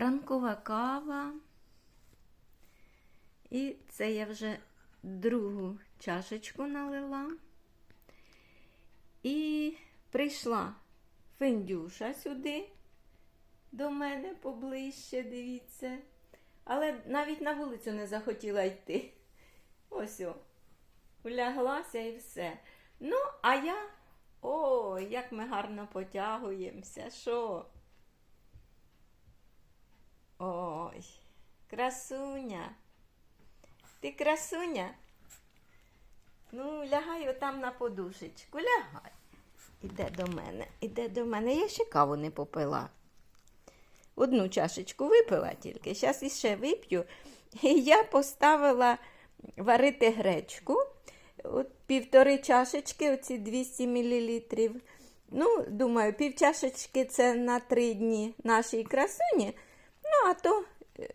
ранкова кава. І це я вже другу чашечку налила. І прийшла Фендюша сюди до мене поближче, дивіться. Але навіть на вулицю не захотіла йти. Ось о. Уляглася і все. Ну, а я. Ой, як ми гарно потягуємося. Що? Ой, красуня. Ти красуня? Ну, лягай отам на подушечку, лягай. Іде до мене, іде до мене. Я ще каву не попила. Одну чашечку випила тільки. Зараз іще вип'ю. І я поставила варити гречку. От півтори чашечки, оці 200 мл. Ну, думаю, пів чашечки це на три дні нашій красуні. Ну, а то е,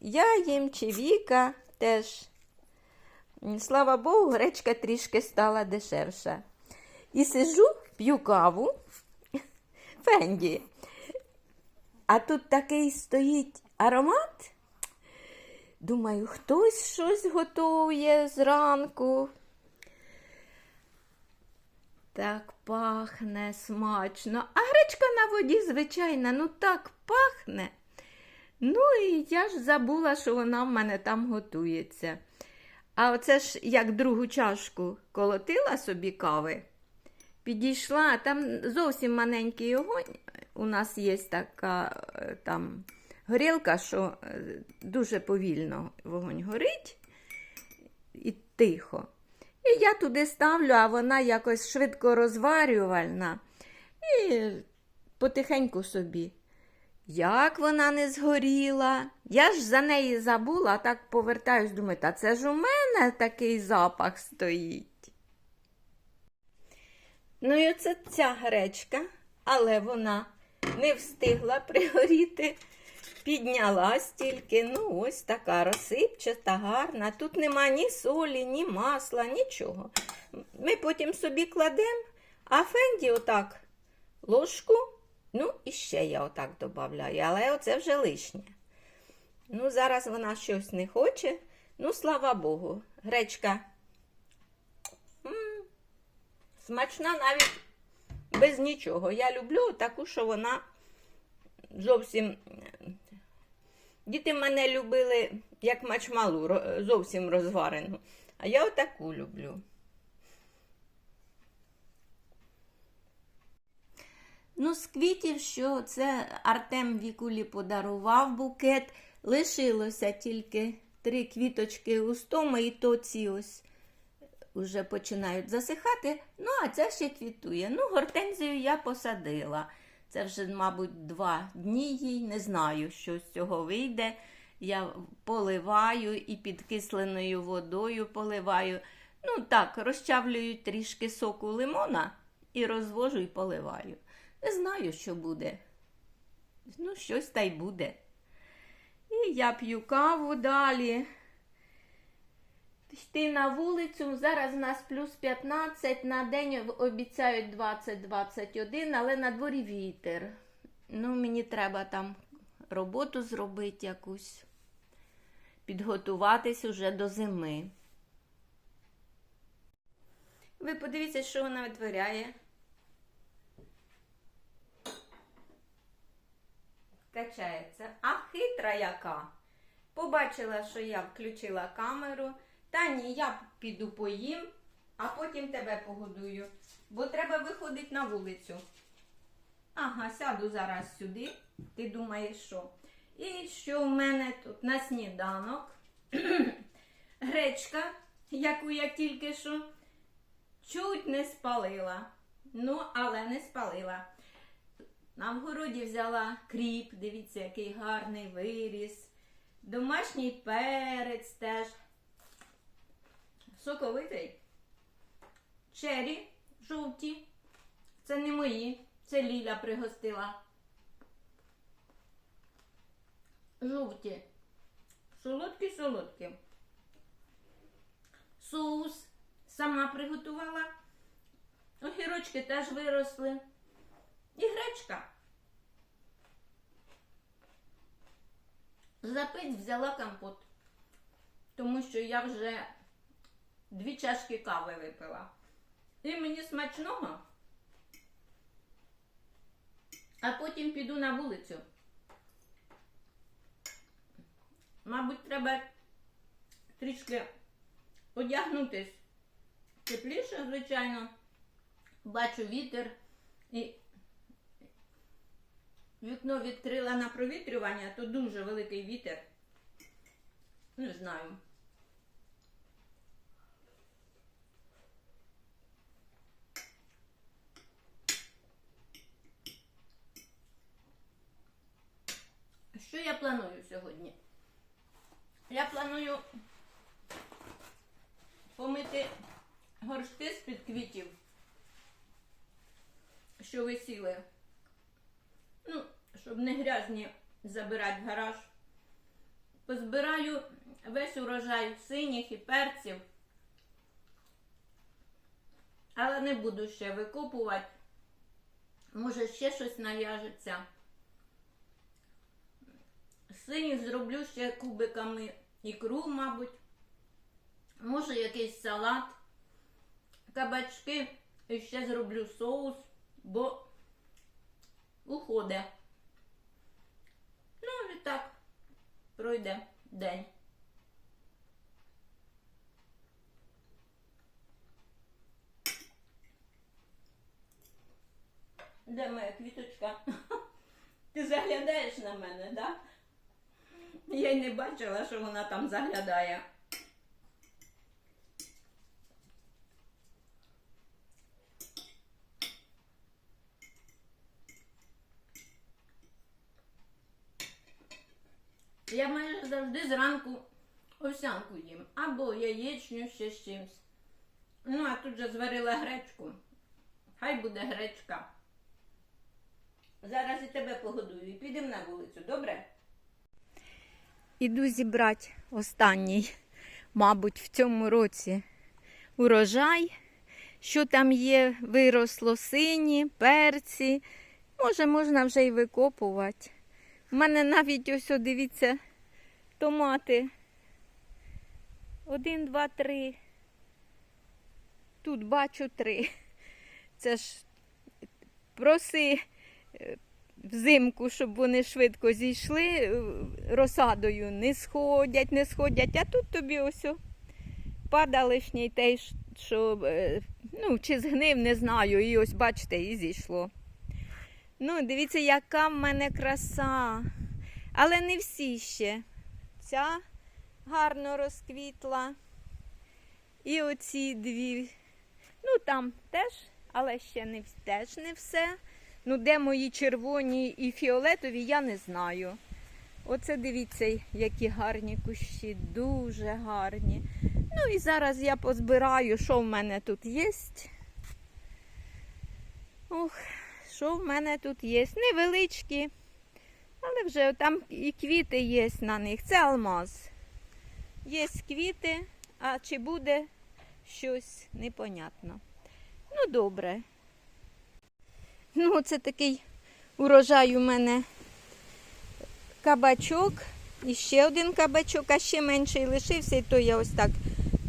я їм чи Віка теж. Слава Богу, гречка трішки стала дешевша. І сижу, п'ю каву. Фенді. А тут такий стоїть аромат. Думаю, хтось щось готує зранку. Так пахне смачно. А гречка на воді, звичайна, ну так пахне. Ну і я ж забула, що вона в мене там готується. А оце ж як другу чашку колотила собі кави, підійшла, там зовсім маленький огонь. У нас є така е, там горілка, що е, дуже повільно вогонь горить і тихо. І я туди ставлю, а вона якось швидко розварювальна. І потихеньку собі. Як вона не згоріла? Я ж за неї забула, а так повертаюсь, думаю, та це ж у мене такий запах стоїть. Ну і оце ця гречка, але вона не встигла пригоріти. Піднялась тільки, ну ось така розсипчата, гарна. Тут нема ні солі, ні масла, нічого. Ми потім собі кладемо, а фенді отак ложку, ну і ще я отак додаю, але оце вже лишнє. Ну, зараз вона щось не хоче. Ну, слава Богу, гречка м, смачна навіть без нічого. Я люблю таку, що вона зовсім. Діти мене любили як мачмалу, зовсім розварену. А я отаку люблю. Ну, з квітів, що це Артем Вікулі подарував букет. Лишилося тільки три квіточки у стоми, і то ці ось вже починають засихати. Ну, а ця ще квітує. Ну, гортензію я посадила. Це вже, мабуть, два дні їй. Не знаю, що з цього вийде. Я поливаю і підкисленою водою поливаю. Ну так, розчавлюю трішки соку лимона і розвожу і поливаю. Не знаю, що буде. Ну, щось та й буде. І я п'ю каву далі. Йти на вулицю. Зараз у нас плюс 15, на день обіцяють 20-21, але на дворі вітер. Ну, мені треба там роботу зробити якусь, підготуватись уже до зими. Ви подивіться, що вона витворяє. Качається. А хитра яка. Побачила, що я включила камеру. Та ні, я піду поїм, а потім тебе погодую. Бо треба виходити на вулицю. Ага, сяду зараз сюди. Ти думаєш, що? І що в мене тут на сніданок? Гречка, яку я тільки що чуть не спалила. Ну, але не спалила. На вгороді взяла кріп, дивіться, який гарний виріс. Домашній перець теж. Соковитий. Чері жовті. Це не мої. Це Ліля пригостила. Жовті. Солодкі, солодкі. Соус сама приготувала. Огірочки теж виросли. І гречка. запить, взяла компот. Тому що я вже дві чашки кави випила. І мені смачного. А потім піду на вулицю. Мабуть, треба трішки одягнутись тепліше, звичайно. Бачу вітер і вікно відкрила на провітрювання, то дуже великий вітер. Не знаю. Що я планую сьогодні? Я планую помити горшки з-під квітів, що висіли. Ну, щоб не грязні забирати в гараж. Позбираю весь урожай синіх і перців. Але не буду ще викопувати. Може, ще щось нав'яжеться. Синіх зроблю ще кубиками ікру, мабуть. Може, якийсь салат, кабачки і ще зроблю соус, бо уходить. Ну, і так пройде день. Де моя квіточка? Ти заглядаєш на мене, так? Да? Я й не бачила, що вона там заглядає. Я майже завжди зранку овсянку їм. Або яєчню ще з чимсь. Ну, а тут же зварила гречку. Хай буде гречка. Зараз і тебе погодую підемо на вулицю, добре? Іду зібрати останній, мабуть, в цьому році урожай. Що там є, виросло сині, перці. Може, можна вже й викопувати. У мене навіть ось, дивіться, томати. Один, два, три. Тут бачу три. Це ж проси е, взимку, щоб вони швидко зійшли, е, розсадою не сходять, не сходять, а тут тобі ось о, падалишній той, що е, ну, чи згнив, не знаю. І ось, бачите, і зійшло. Ну, дивіться, яка в мене краса. Але не всі ще. Ця гарно розквітла. І оці дві. Ну, там теж, але ще не, теж не все. Ну, де мої червоні і фіолетові, я не знаю. Оце дивіться, які гарні кущі, дуже гарні. Ну і зараз я позбираю, що в мене тут є. Ох, що в мене тут є? Невеличкі, але вже там і квіти є на них. Це алмаз. Є квіти, а чи буде щось непонятно. Ну, добре. Ну, це такий урожай у мене кабачок. І ще один кабачок, а ще менший лишився, і то я ось так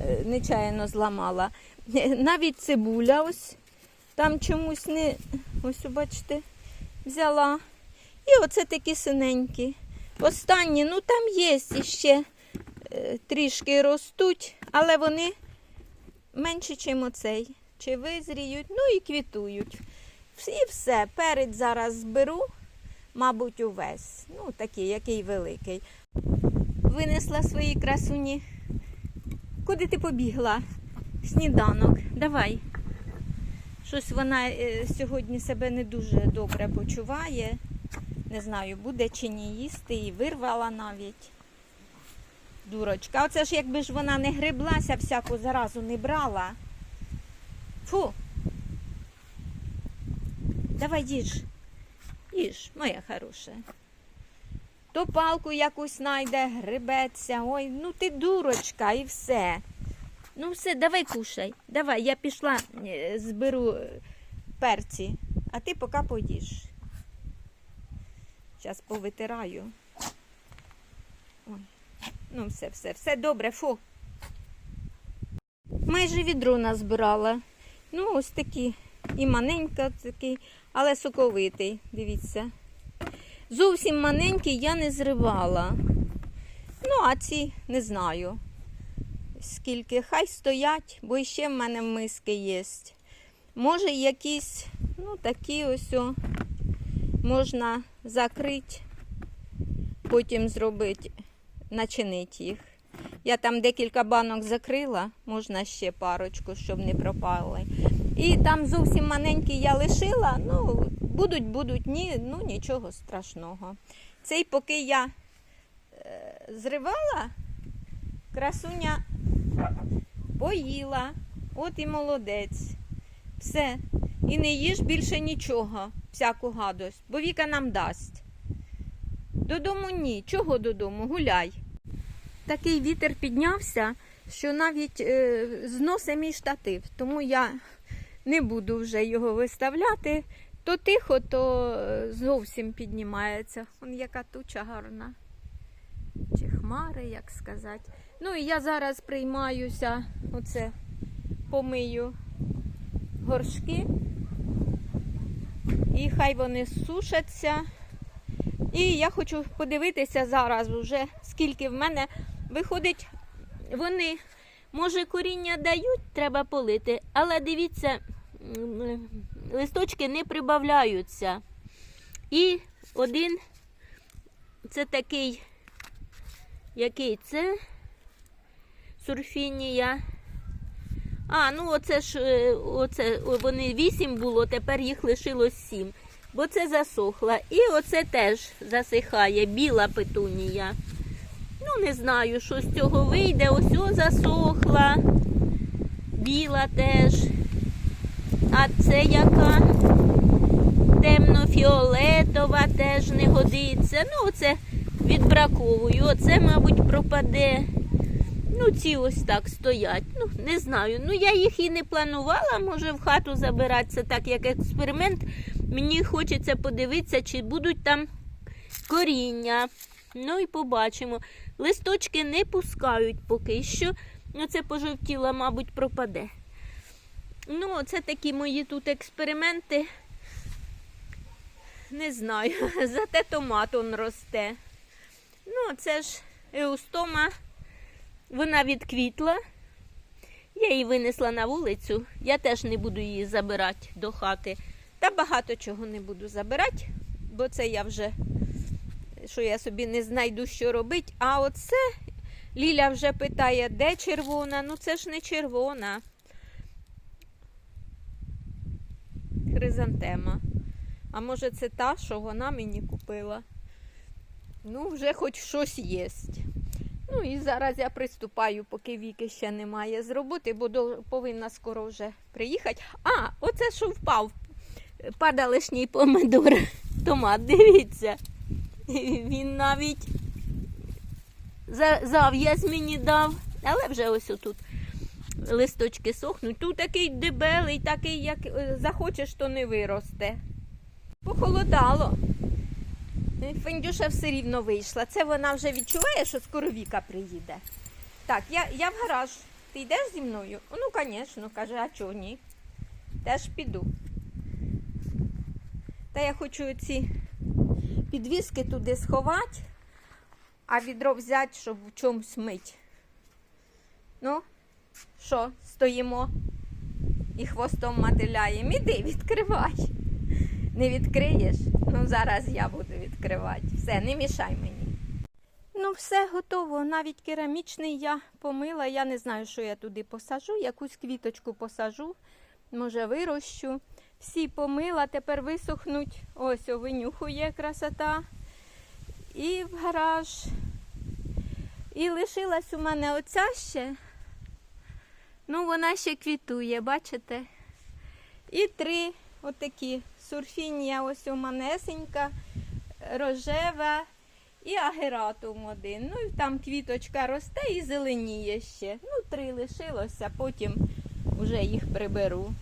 е, нечаянно зламала. Е, Навіть цибуля ось там чомусь не, ось бачите, взяла. І оце такі синенькі. Останні, ну там є іще е, трішки ростуть, але вони менше, ніж оцей. Чи визріють, ну і квітують. І все. Перець зараз зберу, мабуть, увесь. Ну, такий, який великий. Винесла свої красуні. Куди ти побігла? Сніданок. Давай. Щось вона е, сьогодні себе не дуже добре почуває. Не знаю, буде чи ні їсти, і вирвала навіть. Дурочка. Оце ж якби ж вона не гриблася, всяку заразу не брала. Фу. Давай їж. Їж, моя хороша. То палку якусь знайде, грибеться. Ой, ну ти дурочка і все. Ну все, давай кушай. Давай, я пішла, е, зберу е, перці, а ти поки поїж. Зараз повитираю. Ой. Ну, все, все, все добре, фу. Майже відро назбирала. Ну, ось такі. І маленька такий, але соковитий, дивіться. Зовсім маленький я не зривала. Ну, а ці не знаю. Скільки. Хай стоять, бо ще в мене миски є. Може, якісь, ну, такі ось можна закрити, потім зробити, начинити їх. Я там декілька банок закрила, можна ще парочку, щоб не пропали. І там зовсім маленькі я лишила. Ну, будуть, будуть, ні, ну нічого страшного. Цей, поки я е, зривала, красуня поїла. От і молодець. Все. І не їж більше нічого, всяку гадость, бо Віка нам дасть. Додому ні. Чого додому? Гуляй. Такий вітер піднявся, що навіть е, зносить мій штатив, тому я не буду вже його виставляти. То тихо, то е, зовсім піднімається. Вон яка туча гарна. Чи хмари, як сказати. Ну і я зараз приймаюся, оце помию горшки. І хай вони сушаться. І я хочу подивитися зараз вже, скільки в мене виходить, вони, може, коріння дають, треба полити, але дивіться, листочки не прибавляються. І один, це такий, який це? Сурфінія. А, ну оце ж е, оце, вони вісім було, тепер їх лишилось сім. Бо це засохла. І оце теж засихає, біла петунія. Ну, не знаю, що з цього вийде. Ось о засохла. Біла теж. А це яка? Темно-фіолетова теж не годиться. Ну, оце відбраковую. Оце, мабуть, пропаде. Ну, ці ось так стоять. Ну, не знаю. Ну, я їх і не планувала, може в хату забиратися так, як експеримент. Мені хочеться подивитися, чи будуть там коріння. Ну і побачимо. Листочки не пускають поки що. Ну, це пожовтіла, мабуть, пропаде. Ну, це такі мої тут експерименти. Не знаю. Зате томат он росте. Ну, це ж еустома. Вона відквітла. Я її винесла на вулицю. Я теж не буду її забирати до хати. Та багато чого не буду забирати, бо це я вже, що я собі не знайду, що робити. А оце Ліля вже питає, де червона? Ну це ж не червона. Хризантема. А може це та, що вона мені купила? Ну, вже хоч щось єсть. Ну і зараз я приступаю, поки віки ще немає з роботи, бо до- повинна скоро вже приїхати. А, оце що впав. Падалишній помидор. Томат, дивіться. Він навіть за- зав'яз мені дав, але вже ось отут листочки сохнуть. Тут такий дебелий, такий, як е, захочеш, то не виросте. Похолодало. Фендюша все рівно вийшла. Це вона вже відчуває, що скоро Віка приїде. Так, я, я в гараж. Ти йдеш зі мною? Ну, звісно, каже, а чого ні? Теж піду. Та я хочу ці підвіски туди сховати, а відро взяти, щоб в чомусь мить. Ну, що, стоїмо і хвостом мотиляємо. Іди, відкривай. Не відкриєш? Ну, зараз я буду відкривати. Все, не мішай мені. Ну, все готово. Навіть керамічний я помила. Я не знаю, що я туди посажу. Якусь квіточку посажу, може, вирощу. Всі помила, тепер висохнуть. Ось, о, винюхує красота. І в гараж. І лишилась у мене оця ще. Ну, вона ще квітує, бачите? І три отакі сурфінія, ось у рожева і агератум один. Ну і там квіточка росте і зеленіє ще. Ну, три лишилося, потім вже їх приберу.